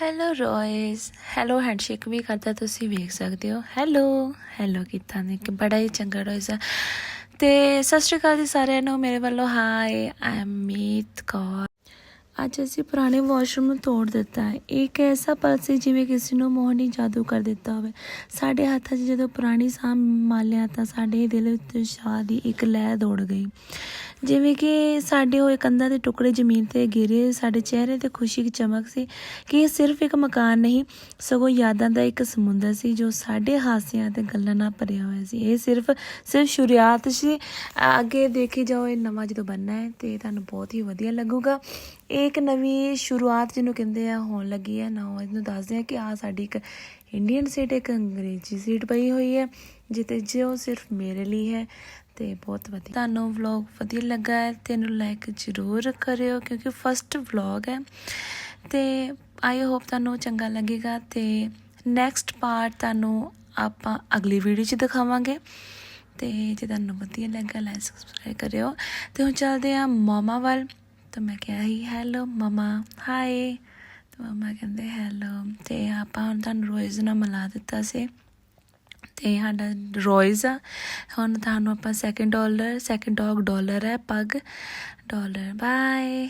Hello Royce hello handshake ਵੀ ਕਰਦਾ ਤੁਸੀਂ ਵੇਖ ਸਕਦੇ ਹੋ। ਹੈਲੋ ਹੈਲੋ ਕੀਤਾ ਨੇ। ਕਿ ਬੜਾ ਹੀ ਚੰਗਾ ਰੋਇਸ ਹੈ ਤੇ ਸਤਿ ਸ਼੍ਰੀ ਅਕਾਲ ਜੀ ਸਾਰਿਆਂ ਨੂੰ। ਮੇਰੇ ਵੱਲੋਂ hi I am Meet Kaur ਅੱਜ ਅਸੀਂ ਪੁਰਾਣੇ ਵਾਸ਼ਰੂਮ ਨੂੰ ਤੋੜ ਦਿੱਤਾ ਹੈ। ਇਹ ਇੱਕ ਐਸਾ ਪਲ ਸੀ ਜਿਵੇਂ ਕਿਸੇ ਨੂੰ ਮੋਹਣੀ ਜਾਦੂ ਕਰ ਦਿੱਤਾ ਹੋਵੇ। ਸਾਡੇ ਹੱਥਾਂ 'ਚ ਜਦੋਂ ਪੁਰਾਣੀ ਸਾਂ ਮਾਲਿਆ ਤਾਂ ਸਾਡੇ ਦਿਲ ਉੱਤੇ ਉਤਸ਼ਾਹ ਦੀ ਇੱਕ ਲਹਿਰ ਦੌੜ ਗਈ। ਜਿਵੇਂ ਕਿ ਸਾਡੇ ਹੋਏ ਕੰਧਾਂ ਦੇ ਟੁਕੜੇ ਜ਼ਮੀਨ ਤੇ ਗਿਰੇ, ਸਾਡੇ ਚਿਹਰੇ ਤੇ ਖੁਸ਼ੀ ਦੀ ਚਮਕ ਸੀ ਕਿ ਇਹ ਸਿਰਫ ਇੱਕ ਮਕਾਨ ਨਹੀਂ, ਸਗੋਂ ਯਾਦਾਂ ਦਾ ਇੱਕ ਸਮੁੰਦਰ ਸੀ ਜੋ ਸਾਡੇ ਹਾਸਿਆਂ ਤੇ ਗੱਲਾਂ ਨਾਲ ਭਰਿਆ ਹੋਇਆ ਸੀ। ਇਹ ਸਿਰਫ ਸਿਰਫ ਸ਼ੁਰੂਆਤ ਸੀ। ਅੱਗੇ ਦੇਖੀ ਜਾਓ, ਇਹ ਨਵਾਂ ਜਦੋਂ ਬਣਨਾ ਹੈ, ਤੇ ਤੁਹਾਨੂੰ ਬਹੁਤ ਹੀ ਵਧੀਆ ਲੱਗੂਗਾ। ਇਹ ਇੱਕ ਨਵੀਂ ਸ਼ੁਰੂਆਤ ਜਿਹਨੂੰ ਕਹਿੰਦੇ ਆ, ਹੋਣ ਲੱਗੀ ਹੈ। ਨਾ ਇਹਨੂੰ ਦੱਸਦੇ ਆ ਕਿ ਆ ਸਾਡੀ ਇੱਕ ਇੰਡੀਅਨ ਸੀਟ ਇੱਕ ਅੰਗਰੇਜ਼ੀ ਸੀਟ ਪਈ ਹੋਈ ਹੈ। ਜਿੱਤੇ ਜੋ ਸਿਰਫ ਮੇਰੇ ਲਈ ਹੈ ਤੇ ਬਹੁਤ ਵਧੀਆ। ਤੁਹਾਨੂੰ ਵਲੌਗ ਵਧੀਆ ਲੱਗਾ ਹੈ ਤੇ ਇਹਨੂੰ ਲਾਈਕ ਜ਼ਰੂਰ ਕਰਿਓ ਕਿਉਂਕਿ ਫਸਟ ਵਲੌਗ ਹੈ। ਤੇ ਆਈ ਹੋਪ ਤੁਹਾਨੂੰ ਚੰਗਾ ਲੱਗੇਗਾ ਤੇ ਨੈਕਸਟ ਪਾਰਟ ਤੁਹਾਨੂੰ ਆਪਾਂ ਅਗਲੀ ਵੀਡੀਓ 'ਚ ਦਿਖਾਵਾਂਗੇ। ਤੇ ਜੇ ਤੁਹਾਨੂੰ ਵਧੀਆ ਲੱਗਾ ਲਾਈਕ ਸਬਸਕ੍ਰਾਈਬ ਕਰਿਓ। ਤੇ ਹੁਣ ਚੱਲਦੇ ਆ ਮਾਮਾ ਵੱਲ। ਤਾਂ ਮੈਂ ਕਿਹਾ ਹੀ ਹੈਲੋ ਮਮਾ। ਹਾਈ ਤਾਂ ਮਮਾ ਕਹਿੰਦੇ ਹੈਲੋ ਤੇ ਆਪਾਂ ਹੁਣ ਤੁਹਾਨੂੰ ਰੋਜ਼ ਨਾਲ ਮਿਲਾ ਦਿੱਤਾ ਸੀ। ਤੇ ਸਾਡਾ ਰੋਇਜ਼ ਆ। ਹੁਣ ਤੁਹਾਨੂੰ ਆਪਾਂ second dollar second dog dollar ਹੈ, ਪੱਗ ਡਾਲਰ ਬਾਏ